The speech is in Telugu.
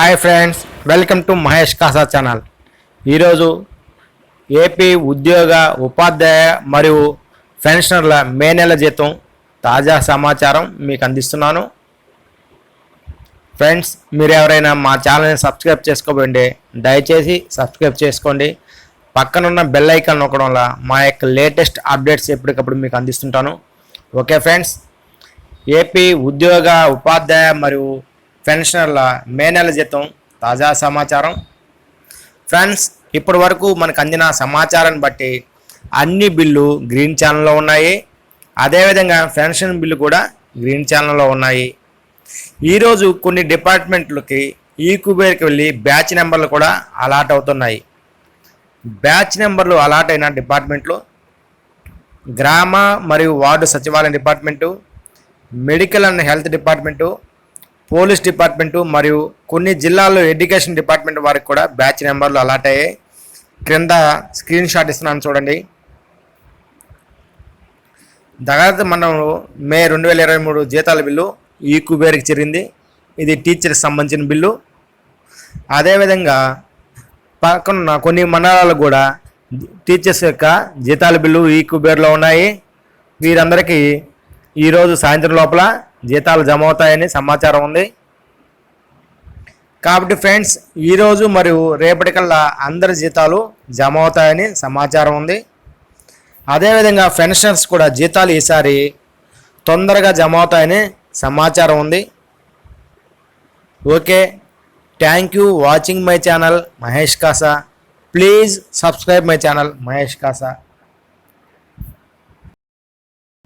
Hi friends welcome to Mahesh Kasa channel. ఈరోజు ఏపీ ఉద్యోగ ఉపాధ్యాయ మరియు పెన్షనర్ల మే నెల జీతం తాజా సమాచారం మీకు అందిస్తున్నాను. ఫ్రెండ్స్ మీరు ఎవరైనా మా ఛానల్ని సబ్స్క్రైబ్ చేసుకోబోండి దయచేసి సబ్స్క్రైబ్ చేసుకోండి. పక్కనున్న బెల్ ఐకాన్ నొక్కడం వల్ల మా యొక్క లేటెస్ట్ అప్డేట్స్ ఎప్పటికప్పుడు మీకు అందిస్తుంటాను. ఓకే ఫ్రెండ్స్ ఏపీ ఉద్యోగ ఉపాధ్యాయ మరియు పెన్షనర్ల మే నెల జీతం తాజా సమాచారం. ఫ్రెండ్స్ ఇప్పటి వరకు మనకు అందిన సమాచారాన్ని బట్టి అన్ని బిల్లు గ్రీన్ ఛానల్లో ఉన్నాయి. అదేవిధంగా పెన్షన్ బిల్లు కూడా గ్రీన్ ఛానల్లో ఉన్నాయి. ఈరోజు కొన్ని డిపార్ట్మెంట్లకి ఈ కుబేర్కి వెళ్ళి బ్యాచ్ నెంబర్లు కూడా అలాట్ అవుతున్నాయి. బ్యాచ్ నెంబర్లు అలాట్ అయిన డిపార్ట్మెంట్లు గ్రామ మరియు వార్డు సచివాలయం department medical and health department police department మరియు కొన్ని జిల్లాల్లో ఎడ్యుకేషన్ డిపార్ట్మెంట్ వారికి కూడా బ్యాచ్ నెంబర్లు అలాట్ అయ్యాయి. క్రింద స్క్రీన్ షాట్ ఇస్తున్నాను చూడండి. దగ్గర మనం మే రెండు వేల ఇరవై మూడు జీతాల బిల్లు ఈ కుబేర్కి చేరింది. ఇది టీచర్కి సంబంధించిన బిల్లు. అదేవిధంగా పక్కన కొన్ని మండలాలు కూడా టీచర్స్ యొక్క జీతాల బిల్లు ఈ కుబేర్లో ఉన్నాయి. వీరందరికీ ఈరోజు సాయంత్రం లోపల జీతాలు జమ అవుతాయని సమాచారం ఉంది. కాబట్టి ఫ్రెండ్స్ ఈరోజు మరియు రేపటికల్లా అందరి జీతాలు జమ అవుతాయని సమాచారం ఉంది. అదేవిధంగా పెన్షనర్స్ కూడా జీతాలు ఈసారి తొందరగా జమ అవుతాయని సమాచారం ఉంది. Okay thank you watching my channel Mahesh Kasa. Please subscribe my channel Mahesh Kasa.